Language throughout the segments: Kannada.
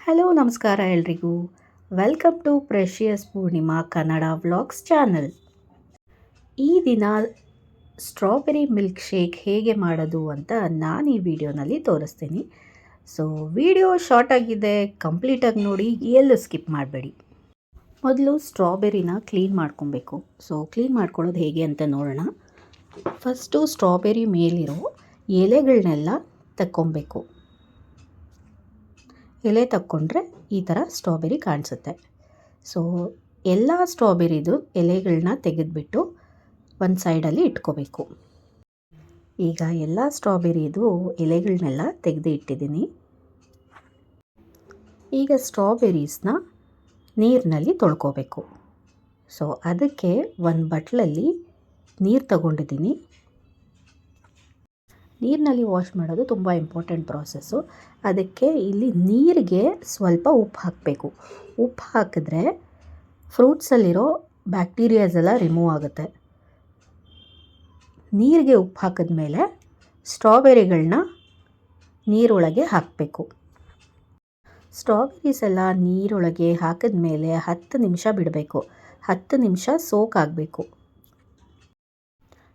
ಹಲೋ, ನಮಸ್ಕಾರ ಎಲ್ರಿಗೂ. Welcome to precious Poornima Kannada vlogs channel ಈ ದಿನ ಸ್ಟ್ರಾಬೆರಿ ಮಿಲ್ಕ್ ಶೇಕ್ ಹೇಗೆ ಮಾಡೋದು ಅಂತ ನಾನು ಈ ವಿಡಿಯೋನಲ್ಲಿ ತೋರಿಸ್ತೀನಿ. ಸೊ ವಿಡಿಯೋ ಶಾರ್ಟ್ ಆಗಿದೆ ಕಂಪ್ಲೀಟಾಗಿ ನೋಡಿ, ಎಲ್ಲೂ ಸ್ಕಿಪ್ ಮಾಡಬೇಡಿ. ಮೊದಲು ಸ್ಟ್ರಾಬೆರಿನ ಕ್ಲೀನ್ ಮಾಡ್ಕೊಬೇಕು. ಸೊ ಕ್ಲೀನ್ ಮಾಡ್ಕೊಳ್ಳೋದು ಹೇಗೆ ಅಂತ ನೋಡೋಣ. ಫಸ್ಟು ಸ್ಟ್ರಾಬೆರಿ ಮೇಲಿರೋ ಎಲೆಗಳನ್ನೆಲ್ಲ ತಕ್ಕೊಬೇಕು. ಎಲೆ ತಕ್ಕೊಂಡ್ರೆ ಈ ಥರ ಸ್ಟ್ರಾಬೆರಿ ಕಾಣಿಸುತ್ತೆ. ಸೊ ಎಲ್ಲ ಸ್ಟ್ರಾಬೆರಿದು ಎಲೆಗಳನ್ನ ತೆಗೆದುಬಿಟ್ಟು ಒಂದು ಸೈಡಲ್ಲಿ ಇಟ್ಕೋಬೇಕು. ಈಗ ಎಲ್ಲ ಸ್ಟ್ರಾಬೆರಿದು ಎಲೆಗಳನ್ನೆಲ್ಲ ತೆಗೆದು ಇಟ್ಟಿದ್ದೀನಿ. ಈಗ ಸ್ಟ್ರಾಬೆರೀಸ್ನ ನೀರಿನಲ್ಲಿ ತೊಳ್ಕೋಬೇಕು. ಸೊ ಅದಕ್ಕೆ ಒಂದು ಬಟ್ಲಲ್ಲಿ ನೀರು ತಗೊಂಡಿದ್ದೀನಿ. ನೀರಿನಲ್ಲಿ ವಾಶ್ ಮಾಡೋದು ತುಂಬ ಇಂಪಾರ್ಟೆಂಟ್ ಪ್ರಾಸೆಸ್ಸು ಅದಕ್ಕೆ ಇಲ್ಲಿ ನೀರಿಗೆ ಸ್ವಲ್ಪ ಉಪ್ಪು ಹಾಕಬೇಕು. ಉಪ್ಪು ಹಾಕಿದ್ರೆ ಫ್ರೂಟ್ಸಲ್ಲಿರೋ ಬ್ಯಾಕ್ಟೀರಿಯಾಸ್ ಎಲ್ಲ ರಿಮೂವ್ ಆಗುತ್ತೆ. ನೀರಿಗೆ ಉಪ್ಪು ಹಾಕಿದ್ಮೇಲೆ ಸ್ಟ್ರಾಬೆರಿಗಳನ್ನ ನೀರೊಳಗೆ ಹಾಕಬೇಕು. ಸ್ಟ್ರಾಬೆರೀಸ್ ಎಲ್ಲ ನೀರೊಳಗೆ ಹಾಕಿದ ಮೇಲೆ ಹತ್ತು ನಿಮಿಷ ಬಿಡಬೇಕು. ಹತ್ತು ನಿಮಿಷ ಸೋಕ್ ಆಗಬೇಕು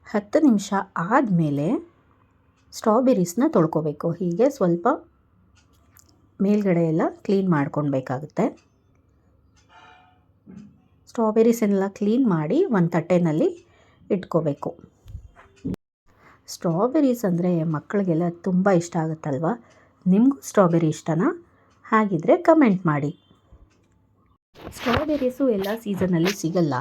ಹತ್ತು ನಿಮಿಷ ಆದಮೇಲೆ ಸ್ಟ್ರಾಬೆರೀಸ್ನ ತೊಳ್ಕೊಬೇಕು. ಹೀಗೆ ಸ್ವಲ್ಪ ಮೇಲ್ಗಡೆ ಎಲ್ಲ ಕ್ಲೀನ್ ಮಾಡ್ಕೊಳ್ಬೇಕಾಗುತ್ತೆ. ಸ್ಟ್ರಾಬೆರೀಸನ್ನೆಲ್ಲ ಕ್ಲೀನ್ ಮಾಡಿ ಒಂದು ತಟ್ಟೆನಲ್ಲಿ ಇಟ್ಕೋಬೇಕು. ಸ್ಟ್ರಾಬೆರೀಸ್ ಅಂದರೆ ಮಕ್ಕಳಿಗೆಲ್ಲ ತುಂಬ ಇಷ್ಟ ಆಗುತ್ತಲ್ವ? ನಿಮಗೂ ಸ್ಟ್ರಾಬೆರಿ ಇಷ್ಟನಾ? ಹಾಗಿದ್ರೆ ಕಮೆಂಟ್ ಮಾಡಿ. ಸ್ಟ್ರಾಬೆರೀಸು ಎಲ್ಲ ಸೀಸನಲ್ಲಿ ಸಿಗಲ್ಲ.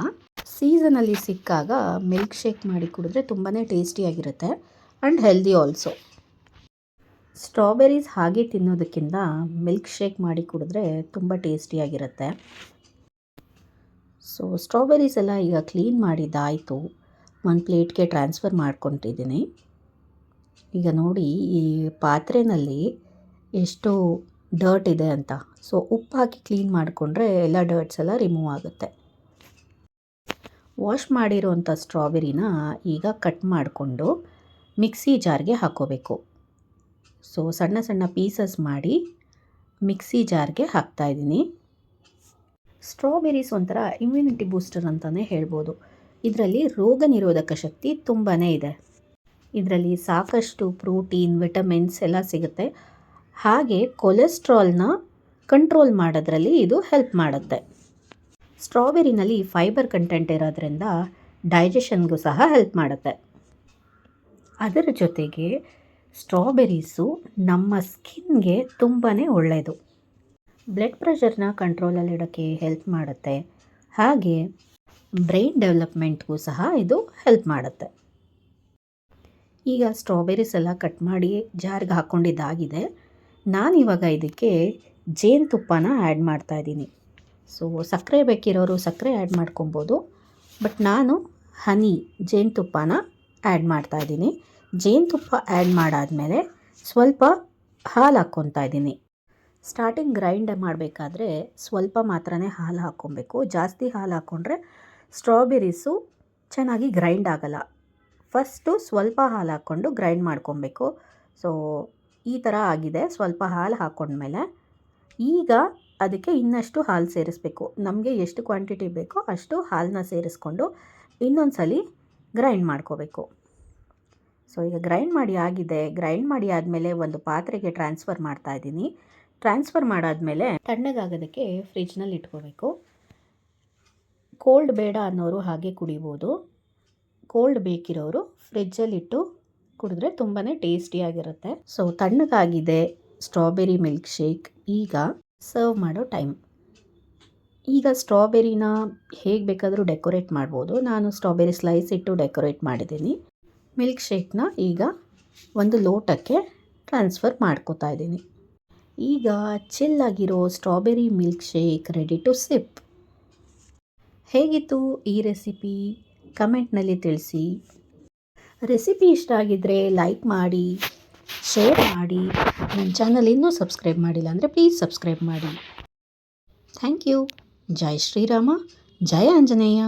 ಸೀಸನಲ್ಲಿ ಸಿಕ್ಕಾಗ ಮಿಲ್ಕ್ ಶೇಕ್ ಮಾಡಿ ಕುಡಿದ್ರೆ ತುಂಬಾ ಟೇಸ್ಟಿಯಾಗಿರುತ್ತೆ. And healthy also. ಸ್ಟ್ರಾಬೆರೀಸ್ ಹಾಗೆ ತಿನ್ನೋದಕ್ಕಿಂತ ಮಿಲ್ಕ್ ಶೇಕ್ ಮಾಡಿ ಕುಡಿದ್ರೆ ತುಂಬ ಟೇಸ್ಟಿಯಾಗಿರುತ್ತೆ ಸೊ ಸ್ಟ್ರಾಬೆರೀಸ್ ಎಲ್ಲ ಈಗ ಕ್ಲೀನ್ ಮಾಡಿದ್ದಾಯಿತು. ಒಂದು ಪ್ಲೇಟ್ಗೆ ಟ್ರಾನ್ಸ್ಫರ್ ಮಾಡ್ಕೊಂಡಿದ್ದೀನಿ ಈಗ ನೋಡಿ, ಈ ಪಾತ್ರೆಯಲ್ಲಿ ಎಷ್ಟು ಡರ್ಟ್ ಇದೆ ಅಂತ. ಸೊ ಉಪ್ಪು ಹಾಕಿ ಕ್ಲೀನ್ ಮಾಡಿಕೊಂಡ್ರೆ ಎಲ್ಲ ಡರ್ಟ್ಸ್ ಎಲ್ಲ ರಿಮೂವ್ ಆಗುತ್ತೆ. ವಾಶ್ ಮಾಡಿರೋಂಥ ಸ್ಟ್ರಾಬೆರಿನ ಈಗ ಕಟ್ ಮಾಡಿಕೊಂಡು ಮಿಕ್ಸಿ ಜಾರ್ಗೆ ಹಾಕೋಬೇಕು. ಸೊ ಸಣ್ಣ ಸಣ್ಣ ಪೀಸಸ್ ಮಾಡಿ ಮಿಕ್ಸಿ ಜಾರ್ಗೆ ಹಾಕ್ತಾಯಿದ್ದೀನಿ ಸ್ಟ್ರಾಬೆರೀಸ್ ಒಂಥರ ಇಮ್ಯುನಿಟಿ ಬೂಸ್ಟರ್ ಅಂತಲೇ ಹೇಳ್ಬೋದು. ಇದರಲ್ಲಿ ರೋಗ ನಿರೋಧಕ ಶಕ್ತಿ ತುಂಬಾ ಇದೆ. ಇದರಲ್ಲಿ ಸಾಕಷ್ಟು ಪ್ರೋಟೀನ್, ವಿಟಮಿನ್ಸ್ ಎಲ್ಲ ಸಿಗುತ್ತೆ. ಹಾಗೆ ಕೊಲೆಸ್ಟ್ರಾಲ್ನ ಕಂಟ್ರೋಲ್ ಮಾಡೋದ್ರಲ್ಲಿ ಇದು ಹೆಲ್ಪ್ ಮಾಡುತ್ತೆ. ಸ್ಟ್ರಾಬೆರಿನಲ್ಲಿ ಫೈಬರ್ ಕಂಟೆಂಟ್ ಇರೋದ್ರಿಂದ ಡೈಜೆಷನ್ಗೂ ಸಹ ಹೆಲ್ಪ್ ಮಾಡುತ್ತೆ. ಅದರ ಜೊತೆಗೆ ಸ್ಟ್ರಾಬೆರೀಸು ನಮ್ಮ ಸ್ಕಿನ್ಗೆ ತುಂಬಾ ಒಳ್ಳೆಯದು ಬ್ಲಡ್ ಪ್ರೆಷರ್ನ ಕಂಟ್ರೋಲಲ್ಲಿಡೋಕ್ಕೆ ಹೆಲ್ಪ್ ಮಾಡುತ್ತೆ. ಹಾಗೆ ಬ್ರೈನ್ ಡೆವಲಪ್ಮೆಂಟ್ಗೂ ಸಹ ಇದು ಹೆಲ್ಪ್ ಮಾಡುತ್ತೆ. ಈಗ ಸ್ಟ್ರಾಬೆರೀಸ್ ಎಲ್ಲ ಕಟ್ ಮಾಡಿ ಜಾರ್ಗೆ ಹಾಕ್ಕೊಂಡಿದ್ದಾಗಿದೆ ನಾನಿವಾಗ ಇದಕ್ಕೆ ಜೇನುತುಪ್ಪನ ಆ್ಯಡ್ ಮಾಡ್ತಾಯಿದ್ದೀನಿ ಸೊ, ಸಕ್ಕರೆ ಬೇಕಿರೋರು ಸಕ್ಕರೆ ಆ್ಯಡ್ ಮಾಡ್ಕೊಬೋದು. ಬಟ್ ನಾನು ಹನಿ ಜೇನುತುಪ್ಪನ ಆ್ಯಡ್ ಮಾಡ್ತಾಯಿದ್ದೀನಿ ಜೇನುತುಪ್ಪ ಆ್ಯಡ್ ಮಾಡಾದಮೇಲೆ ಸ್ವಲ್ಪ ಹಾಲು ಹಾಕ್ಕೊತಾ ಇದ್ದೀನಿ. ಸ್ಟಾರ್ಟಿಂಗ್ ಗ್ರೈಂಡ್ ಮಾಡಬೇಕಾದ್ರೆ ಸ್ವಲ್ಪ ಮಾತ್ರನೇ ಹಾಲು ಹಾಕ್ಕೊಬೇಕು. ಜಾಸ್ತಿ ಹಾಲು ಹಾಕ್ಕೊಂಡ್ರೆ ಸ್ಟ್ರಾಬೆರೀಸು ಚೆನ್ನಾಗಿ ಗ್ರೈಂಡ್ ಆಗೋಲ್ಲ. ಫಸ್ಟು ಸ್ವಲ್ಪ ಹಾಲು ಹಾಕ್ಕೊಂಡು ಗ್ರೈಂಡ್ ಮಾಡ್ಕೊಬೇಕು. ಸೊ ಈ ಥರ ಆಗಿದೆ. ಸ್ವಲ್ಪ ಹಾಲು ಹಾಕ್ಕೊಂಡ್ಮೇಲೆ ಈಗ ಅದಕ್ಕೆ ಇನ್ನಷ್ಟು ಹಾಲು ಸೇರಿಸ್ಬೇಕು. ನಮಗೆ ಎಷ್ಟು ಕ್ವಾಂಟಿಟಿ ಬೇಕೋ ಅಷ್ಟು ಹಾಲನ್ನ ಸೇರಿಸ್ಕೊಂಡು ಇನ್ನೊಂದು ಸಲ ಗ್ರೈಂಡ್ ಮಾಡ್ಕೋಬೇಕು. ಸೊ ಈಗ ಗ್ರೈಂಡ್ ಮಾಡಿ ಆಗಿದೆ. ಗ್ರೈಂಡ್ ಮಾಡಿ ಆದಮೇಲೆ ಒಂದು ಪಾತ್ರೆಗೆ ಟ್ರಾನ್ಸ್ಫರ್ ಮಾಡ್ತಾ ಇದ್ದೀನಿ. ಟ್ರಾನ್ಸ್ಫರ್ ಮಾಡಾದಮೇಲೆ ತಣ್ಣಗಾಗೋದಕ್ಕೆ ಫ್ರಿಜ್ನಲ್ಲಿ ಇಟ್ಕೋಬೇಕು. ಕೋಲ್ಡ್ ಬೇಡ ಅನ್ನೋರು ಹಾಗೆ ಕುಡಿಬೋದು. ಕೋಲ್ಡ್ ಬೇಕಿರೋರು ಫ್ರಿಜ್ಜಲ್ಲಿಟ್ಟು ಕುಡಿದ್ರೆ ತುಂಬಾ ಟೇಸ್ಟಿಯಾಗಿರುತ್ತೆ ಸೊ ತಣ್ಣಗಾಗಿದೆ. ಸ್ಟ್ರಾಬೆರಿ ಮಿಲ್ಕ್ ಶೇಕ್ ಈಗ ಸರ್ವ್ ಮಾಡೋ ಟೈಮ್ ಈಗ ಸ್ಟ್ರಾಬೆರಿನ ಹೇಗೆ ಬೇಕಾದರೂ ಡೆಕೋರೇಟ್ ಮಾಡ್ಬೋದು. ನಾನು ಸ್ಟ್ರಾಬೆರಿ ಸ್ಲೈಸ್ ಇಟ್ಟು ಡೆಕೋರೇಟ್ ಮಾಡಿದ್ದೀನಿ. ಮಿಲ್ಕ್ ಶೇಕ್ನ ಈಗ ಒಂದು ಲೋಟಕ್ಕೆ ಟ್ರಾನ್ಸ್ಫರ್ ಮಾಡ್ಕೋತಾ ಇದ್ದೀನಿ. ಈಗ ಚಿಲ್ಲಾಗಿರೋ strawberry milkshake ready to sip ಹೇಗಿತ್ತು ಈ ರೆಸಿಪಿ? ಕಮೆಂಟ್ನಲ್ಲಿ ತಿಳಿಸಿ. ರೆಸಿಪಿ ಇಷ್ಟ ಆಗಿದ್ದರೆ ಲೈಕ್ ಮಾಡಿ, ಶೇರ್ ಮಾಡಿ. ನನ್ನ ಚಾನಲ್ ಇನ್ನೂ ಸಬ್ಸ್ಕ್ರೈಬ್ ಮಾಡಿಲ್ಲ ಅಂದರೆ ಪ್ಲೀಸ್ ಸಬ್ಸ್ಕ್ರೈಬ್ ಮಾಡಿ. Thank you. ಜೈ ಶ್ರೀರಾಮ ಜಯ ಆಂಜನೇಯ.